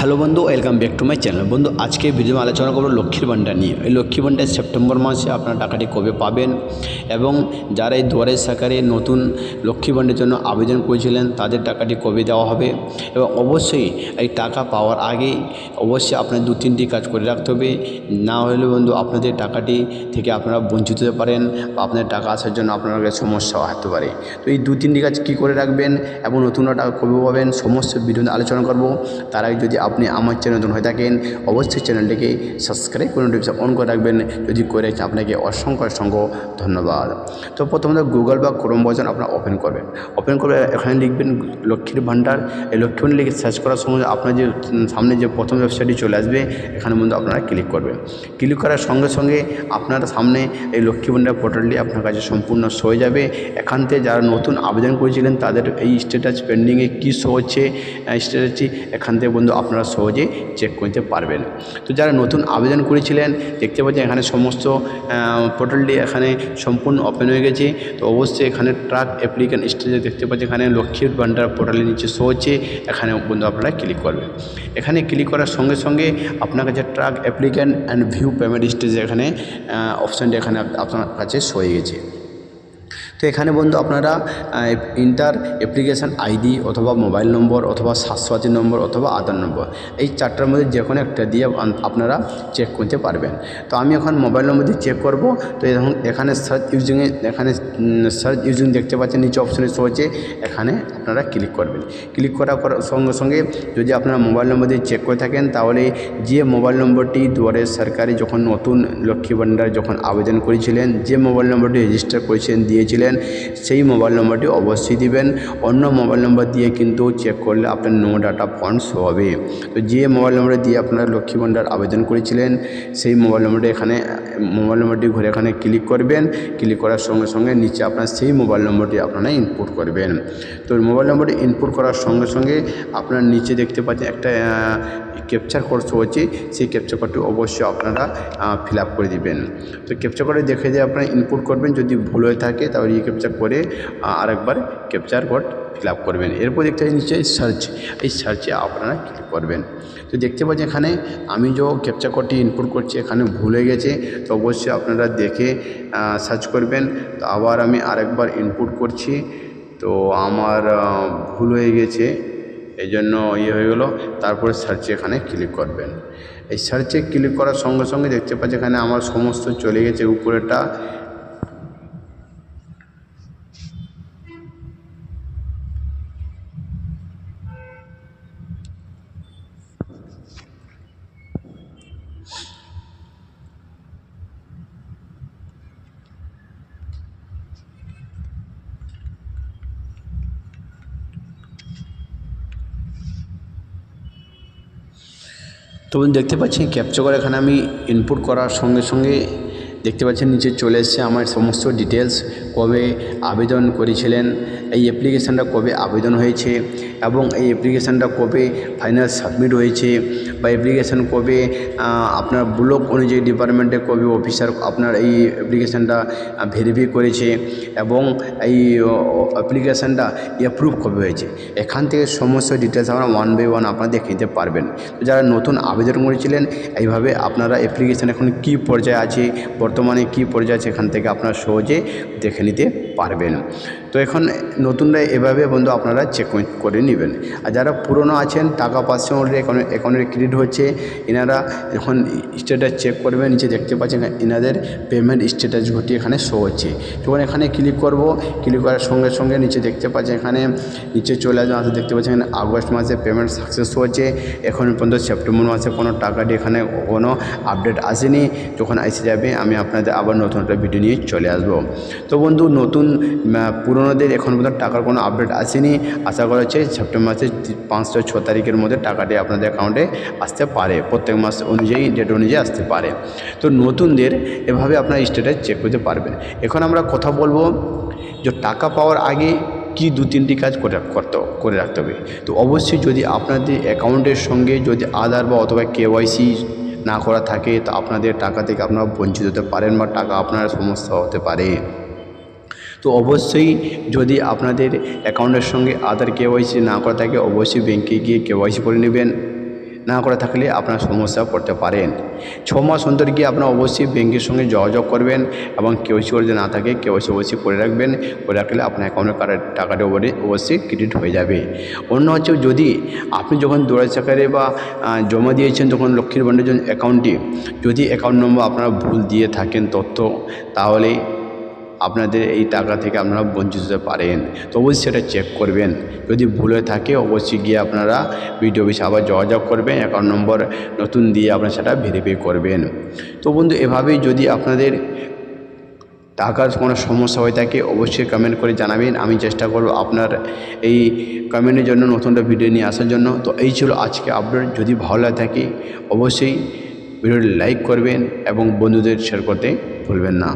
Hello বন্ধু, welcome back to my channel. বন্ধু, আজকে ভিডিও আলোচনা করব লক্ষ্মীর ভাণ্ডার নিয়ে। এই লক্ষ্মীর ভাণ্ডার সেপ্টেম্বর মাসে আপনার টাকাটি কবে পাবেন এবং যারা এই দুয়ারের সাকারে নতুন লক্ষ্মী ভাণ্ডারের জন্য আবেদন করেছিলেন, তাদের টাকাটি কবে দেওয়া হবে এবং অবশ্যই এই টাকা পাওয়ার আগেই অবশ্যই আপনার দু তিনটি কাজ করে রাখতে হবে। না হলে বন্ধু, আপনাদের টাকাটি থেকে আপনারা বঞ্চিত হতে পারেন বা আপনাদের টাকা আসার জন্য আপনার সমস্যা হতে পারে। তো এই দু তিনটি কাজ কী করে রাখবেন এবং নতুন টাকা কবে পাবেন, সমস্ত ভিডিওতে আলোচনা করব। তার আগে যদি আপনি আমার চ্যানেল নতুন হয়ে থাকেন, অবশ্যই চ্যানেলটিকে সাবস্ক্রাইব করে নোটিফিকেশন অন করে রাখবেন। যদি করে আপনাকে অসংখ্য অসংখ্য ধন্যবাদ। তো প্রথমত গুগল বা ক্রোম বাজার আপনারা ওপেন করবেন। ওপেন করে এখানে লিখবেন লক্ষ্মীর ভাণ্ডার। এই লক্ষ্মী ভাণ্ডার লিখে সার্চ করার সময় আপনার যে সামনে যে প্রথম ওয়েবসাইটটি চলে আসবে, এখানে বন্ধু আপনারা ক্লিক করবেন। ক্লিক করার সঙ্গে সঙ্গে আপনার সামনে এই লক্ষ্মী ভাণ্ডার পোর্টালটি আপনার কাছে সম্পূর্ণ শো হয়ে যাবে। এখান থেকে যারা নতুন আবেদন করেছিলেন, তাদের এই স্ট্যাটাস পেন্ডিংয়ে কী শো হচ্ছে স্ট্যাটাসটি এখান থেকে বন্ধু আপনারা সহজে চেক করতে পারবেন। তো যারা নতুন আবেদন করেছিলেন, দেখতে পাচ্ছেন এখানে সমস্ত পোর্টালটি এখানে সম্পূর্ণ ওপেন হয়ে গেছে। তো অবশ্যই এখানে ট্রাক অ্যাপ্লিকেন্ট স্টেজে দেখতে পাচ্ছেন এখানে লক্ষ্মীর ভান্ডার পোর্টালের নিচে শো হচ্ছে। এখানে বন্ধু আপনারা ক্লিক করবেন। এখানে ক্লিক করার সঙ্গে সঙ্গে আপনার কাছে track applicant and view payment stage এখানে অপশানটি এখানে আপনার কাছে শো হয়ে গেছে। তো এখানে বন্ধু আপনারা ইন্টার অ্যাপ্লিকেশান আইডি অথবা মোবাইল নম্বর অথবা স্বাস্থ্যসাথী নম্বর অথবা আধার নম্বর এই চারটার মধ্যে যে কোনো একটা দিয়ে আপনারা চেক করতে পারবেন। তো আমি এখন মোবাইল নম্বর দিয়ে চেক করব। তো এখন এখানে সার্চ ইউজিংয়ে এখানে সার্চ ইউজিং দেখতে পাচ্ছেন, নিচে অপশানে হচ্ছে এখানে আপনারা ক্লিক করবেন। ক্লিক করার সঙ্গে সঙ্গে যদি আপনারা মোবাইল নম্বর দিয়ে চেক করে থাকেন, তাহলে যে মোবাইল নম্বরটি দুয়ারে সরকারি যখন নতুন লক্ষ্মী ভাণ্ডার যখন আবেদন করেছিলেন, যে মোবাইল নম্বরটি রেজিস্টার করেছিলেন, দিয়েছিলেন সেই মোবাইল নম্বরটি অবশ্যই দিবেন। অন্য মোবাইল নম্বর দিয়ে কিন্তু চেক করলে আপনার নো ডাটা ফন্ড শো হবে। তো যে মোবাইল নম্বর দিয়ে আপনারা লক্ষ্মী ভাণ্ডার আবেদন করেছিলেন, সেই মোবাইল নম্বরটি এখানে মোবাইল নম্বরটি ঘুরে এখানে ক্লিক করবেন। ক্লিক করার সঙ্গে সঙ্গে নিচে আপনার সেই মোবাইল নম্বরটি আপনারা ইনপুট করবেন। তো মোবাইল নম্বরটি ইনপুট করার সঙ্গে সঙ্গে আপনার নিচে দেখতে পাচ্ছেন একটা ক্যাপচার শো হচ্ছে সেই ক্যাপচার কোডটি অবশ্যই আপনারা ফিল করে দিবেন। তো ক্যাপচার কোডে দেখে যে আপনারা ইনপুট করবেন, যদি ভুল হয়ে থাকে তাহলে এই ক্যাপচার করে আরেকবার ক্যাপচার কোড ফিল করবেন। এরপর দেখতে পাচ্ছেন নিচে সার্চ এই সার্চে আপনারা ক্লিক করবেন। তো দেখতে পাচ্ছেন এখানে আমি যে ক্যাপচার কোডটি ইনপুট করছি, এখানে ভুল হয়ে গেছে, তো অবশ্যই আপনারা দেখে সার্চ করবেন। তো আবার আমি আরেকবার ইনপুট করছি, তো আমার ভুল হয়ে গেছে। এই জন্য ইয়ে হয়ে গেলো। তারপরে সার্চে এখানে ক্লিক করবেন। এই সার্চে ক্লিক করার সঙ্গে সঙ্গে দেখতে পাচ্ছি এখানে আমার সমস্ত চলে গেছে উপরেটা তো দেখতে পাচ্ছেন ক্যাপচার এখানে আমি ইনপুট করার সঙ্গে সঙ্গে দেখতে পাচ্ছেন, নিচে চলে এসছে আমার সমস্ত ডিটেলস কবে আবেদন করেছিলেন এই অ্যাপ্লিকেশানটা কবে আবেদন হয়েছে এবং এই অ্যাপ্লিকেশানটা কবে ফাইনাল সাবমিট হয়েছে বা অ্যাপ্লিকেশান কবে আপনার ব্লক অনুযায়ী ডিপার্টমেন্টে কবে অফিসার আপনার এই অ্যাপ্লিকেশানটা ভেরিফাই করেছে এবং এই অ্যাপ্লিকেশানটা অ্যাপ্রুভ কবে হয়েছে। এখান থেকে সমস্ত ডিটেলস আপনারা ওয়ান বাই ওয়ান আপনারা দেখে নিতে পারবেন। যারা নতুন আবেদন করেছিলেন, এইভাবে আপনারা অ্যাপ্লিকেশান এখন কী পর্যায়ে আছে, বর্তমানে কী পর্যায়ে আছে, এখান থেকে আপনারা সহজে দেখে নিতে পারবেন। তো এখন নতুনরা এভাবে বন্ধু আপনারা চেক করে নেবেন। আর যারা পুরনো আছেন টাকা পাচ্ছে অলরেডি অ্যাকাউন্টে অ্যাকাউন্টে ক্রেডিট হচ্ছে এনারা যখন স্ট্যাটাস চেক করবেন নিচে দেখতে পাচ্ছেন এনাদের পেমেন্ট স্ট্যাটাস ঘটি এখানে শো হচ্ছে। যখন এখানে ক্লিক করব ক্লিক করার সঙ্গে সঙ্গে নিচে দেখতে পাচ্ছেন এখানে নিচে চলে আসবেন আসলে দেখতে পাচ্ছেন এখানে আগস্ট মাসে পেমেন্ট সাকসেস হচ্ছে এখন পর্যন্ত সেপ্টেম্বর মাসে কোনো টাকাটি এখানে কোনো আপডেট আসেনি যখন এসে যাবে আমি আপনাদের আবার নতুন একটা ভিডিও নিয়ে চলে আসব। তো বন্ধু নতুন আহ, পুরনোদের এখন পর্যন্ত টাকার কোনো আপডেট আসেনি। আশা করা হচ্ছে সেপ্টেম্বর মাসের পাঁচটা ছ তারিখের মধ্যে টাকাটি আপনাদের অ্যাকাউন্টে আসতে পারে। প্রত্যেক মাস অনুযায়ী ডেট অনুযায়ী আসতে পারে। তো নতুনদের এভাবে আপনার স্ট্যাটাস চেক করতে পারবেন। এখন আমরা কথা বলব যে টাকা পাওয়ার আগে কি দু তিনটি কাজ করে করতে করে রাখতে হবে। তো অবশ্যই যদি আপনাদের অ্যাকাউন্টের সঙ্গে যদি আধার বা অথবা কেওয়াইসি না করা থাকে, তো আপনাদের টাকা থেকে আপনারা বঞ্চিত হতে পারেন বা টাকা আপনার সমস্যা হতে পারে। তো অবশ্যই যদি আপনাদের অ্যাকাউন্টের সঙ্গে আধার কেওয়াইসি না করা থাকে, অবশ্যই ব্যাংকে গিয়ে কেওয়াইসি করে নেবেন। না করে থাকলে আপনার সমস্যা পড়তে পারেন। ছ মাস অন্তর গিয়ে আপনার অবশ্যই ব্যাংকের সঙ্গে যোগাযোগ করবেন এবং কেওয়াইসি করে না থাকে কেওয়াইসি অবশ্যই করে রাখবেন। করে রাখলে আপনার অ্যাকাউন্টের টাকাটা ওপরে অবশ্যই ক্রেডিট হয়ে যাবে। অন্য হচ্ছে যদি আপনি যখন সরকারে বা জমা দিয়েছেন তখন লক্ষ্মীর ভাণ্ডারের জন্য অ্যাকাউন্টটি, যদি অ্যাকাউন্ট নম্বর আপনারা ভুল দিয়ে থাকেন তথ্য, তাহলে আপনাদের এই টাকা থেকে আপনারা বঞ্চিত হতে পারেন। তো অবশ্যই সেটা চেক করবেন। যদি ভুল হয়ে থাকে, অবশ্যই গিয়ে আপনারা বিডিও অফিসে আবার যোগাযোগ করবেন অ্যাকাউন্ট নম্বর নতুন দিয়ে আপনারা সেটা ভেরিফাই করবেন। তো বন্ধু, এভাবেই যদি আপনাদের টাকার কোনো সমস্যা হয়ে থাকে, অবশ্যই কমেন্ট করে জানাবেন। আমি চেষ্টা করব আপনার এই কমেন্টের জন্য নতুনটা ভিডিও নিয়ে আসার জন্য। তো এই ছিল আজকে আপডেট যদি ভালো লাগে থাকে, অবশ্যই ভিডিওটি লাইক করবেন এবং বন্ধুদের শেয়ার করতে ভুলবেন না।